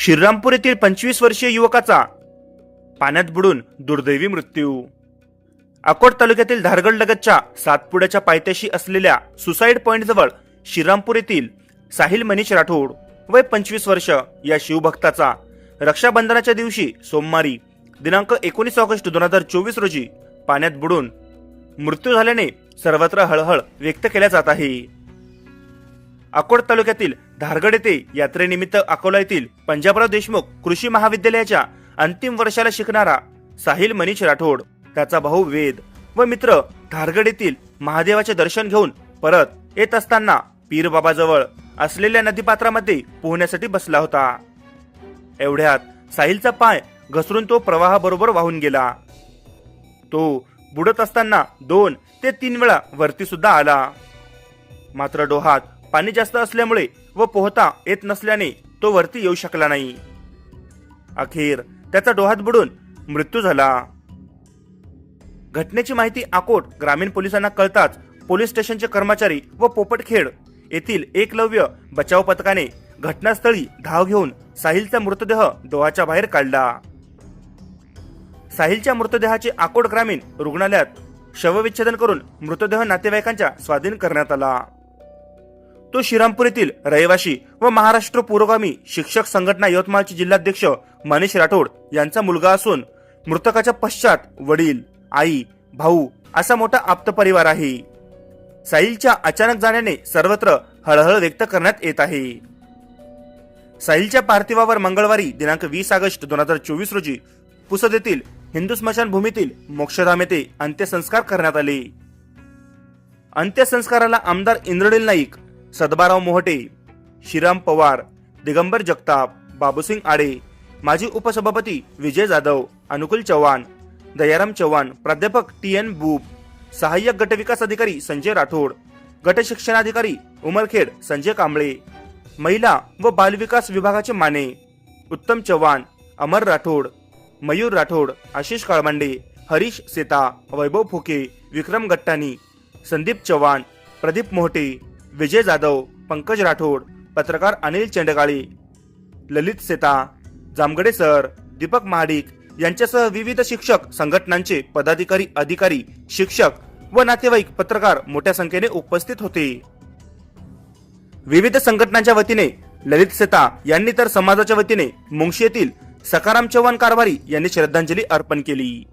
श्रीरामपूर येथील पंचवीस वर्षीय युवकाचा पाण्यात बुडून दुर्दैवी मृत्यू. अकोट तालुक्यातील धारगड लगतच्या सातपुड्याच्या पायथ्याशी असलेल्या सुसाईड पॉईंटजवळ श्रीरामपूर येथील साहिल मनीष राठोड वय पंचवीस वर्ष या शिवभक्ताचा रक्षाबंधनाच्या दिवशी सोमवारी दिनांक एकोणीस ऑगस्ट दोन हजार चोवीस रोजी पाण्यात बुडून मृत्यू झाल्याने सर्वत्र हळहळ व्यक्त केल्या जात आहे. अकोट तालुक्यातील धारगड येथे यात्रेनिमित्त अकोला येथील पंजाबराव देशमुख कृषी महाविद्यालयाच्या अंतिम वर्षाला शिकणारा साहिल मनीष राठोड. त्याचा भाऊ वेद व मित्र धारगड येथील महादेवाचे दर्शन घेऊन परत येत असताना पीरबाबाजवळ असलेल्या नदीपात्रामध्ये पोहण्यासाठी बसला होता. एवढ्यात साहिलचा पाय घसरून तो प्रवाहाबरोबर वाहून गेला. तो बुडत असताना दोन ते तीन वेळा वरती सुद्धा आला. मात्र डोहात पाणी जास्त असल्यामुळे व पोहता येत नसल्याने तो वरती येऊ शकला नाही. अखेर त्याचा डोहात बुडून मृत्यू झाला. घटनेची माहिती आकोट ग्रामीण पोलिसांना कळताच पोलीस स्टेशनचे कर्मचारी व पोपटखेड येथील एकलव्य बचाव पथकाने घटनास्थळी धाव घेऊन साहिलचा मृतदेह डोहाच्या बाहेर काढला. साहिलच्या मृतदेहाचे आकोट ग्रामीण रुग्णालयात शवविच्छेदन करून मृतदेह नातेवाईकांच्या स्वाधीन करण्यात आला. तो श्रीरामपूर येथील रहिवाशी व महाराष्ट्र पुरोगामी शिक्षक संघटना यवतमाळचे जिल्हाध्यक्ष मनीष राठोड यांचा मुलगा असून मृतकाच्या पश्चात वडील आई भाऊ असा मोठा आप्त परिवार आहे. साहिलच्या अचानक जाण्याने सर्वत्र हळहळ व्यक्त करण्यात येत आहे. साहिलच्या पार्थिवावर मंगळवारी दिनांक वीस ऑगस्ट दोन हजार चोवीस रोजी पुसद येथील हिंदू स्मशानभूमीतील मोक्षधाम येथे अंत्यसंस्कार करण्यात आले. अंत्यसंस्काराला आमदार इंद्रनील नाईक सदबाराव मोहटे श्रीराम पवार दिगंबर जगताप बाबूसिंग आडे माजी उपसभापती विजय जाधव अनुकूल चव्हाण दयाराम चव्हाण प्राध्यापक टी एन बूब सहाय्यक गटविकास अधिकारी संजय राठोड गट शिक्षणाधिकारी उमरखेड संजय कांबळे महिला व बालविकास विभागाचे माने उत्तम चव्हाण अमर राठोड मयूर राठोड आशिष काळमांडे हरीश सेता वैभव फुके विक्रम गट्टानी संदीप चव्हाण प्रदीप मोहटे विजय जाधव पंकज राठोड पत्रकार अनिल चेंडकाळी ललित सेता जामगडे सर दीपक महाडिक यांच्यासह विविध शिक्षक संघटनांचे पदाधिकारी अधिकारी शिक्षक व नातेवाईक पत्रकार मोठ्या संख्येने उपस्थित होते. विविध संघटनांच्या वतीने ललित सेता यांनी तर समाजाच्या वतीने मुंगशी येथील सकाराम चव्हाण कारभारी यांनी श्रद्धांजली अर्पण केली.